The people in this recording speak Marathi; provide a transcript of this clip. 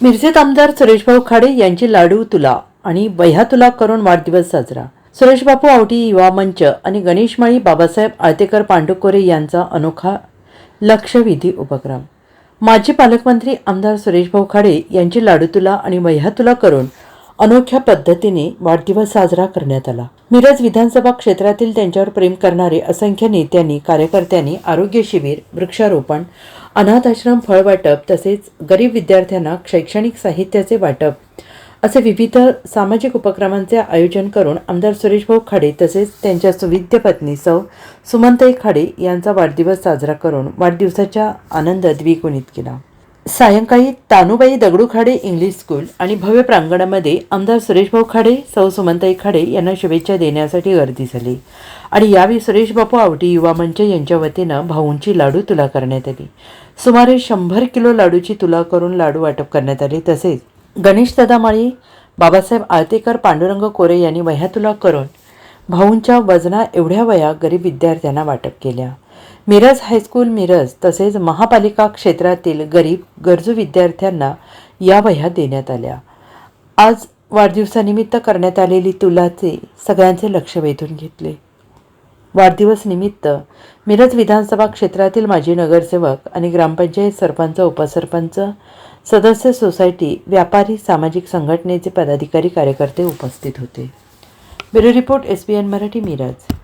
मिरजेत आमदार सुरेशभाऊ खाडे यांची लाडू तुला आणि वह्या तुला करून वाढदिवस साजरा. सुरेशबापू आवटी युवा मंच आणि गणेशमाळी बाबासाहेब आळतेकर पांडुकोरे यांचा अनोखा लक्षवेधी उपक्रम. माजी पालकमंत्री आमदार सुरेशभाऊ खाडे यांची लाडू तुला आणि वह्या तुला करून अनोख्या पद्धतीने वाढदिवस साजरा करण्यात आला. मिरज विधानसभा क्षेत्रातील त्यांच्यावर प्रेम करणारे असंख्य नेत्यांनी कार्यकर्त्यांनी आरोग्य शिबिर वृक्षारोपण अनाथाश्रम फळ वाटप तसेच गरीब विद्यार्थ्यांना शैक्षणिक साहित्याचे वाटप असे विविध सामाजिक उपक्रमांचे आयोजन करून आमदार सुरेशभाऊ खाडे तसेच त्यांच्या सुविद्य पत्नी सौ सुमंताई खाडे यांचा वाढदिवस साजरा करून वाढदिवसाच्या आनंद द्विगुणित केला. सायंकाळी तानुबाई दगडू खाडे इंग्लिश स्कूल आणि भव्य प्रांगणामध्ये आमदार सुरेशभाऊ खाडे सौ सुमंताई खाडे यांना शुभेच्छा देण्यासाठी गर्दी झाली. आणि यावेळी सुरेश बापू आवटी युवा मंच यांच्या वतीनं भाऊंची लाडू तुला करण्यात आली. सुमारे शंभर किलो लाडूची तुला करून लाडू वाटप करण्यात आले. तसेच गणेश माळी बाबासाहेब आळतेकर पांडुरंग कोरे यांनी वह्या तुला करून भाऊंच्या वजना एवढ्या वया गरीब विद्यार्थ्यांना वाटप केल्या. मिरज हायस्कूल मिरज तसेच महापालिका क्षेत्रातील गरीब गरजू विद्यार्थ्यांना या वह्या देण्यात आल्या. आज वाढदिवसानिमित्त करण्यात आलेली तुलाचे सगळ्यांचे लक्ष वेधून घेतले. वाढदिवस निमित्त मिरज विधानसभा क्षेत्रातील माजी नगरसेवक आणि ग्रामपंचायत सरपंच उपसरपंच सदस्य सोसायटी व्यापारी सामाजिक संघटनेचे पदाधिकारी कार्यकर्ते उपस्थित होते. Bureau report S B N Marathi Miraj.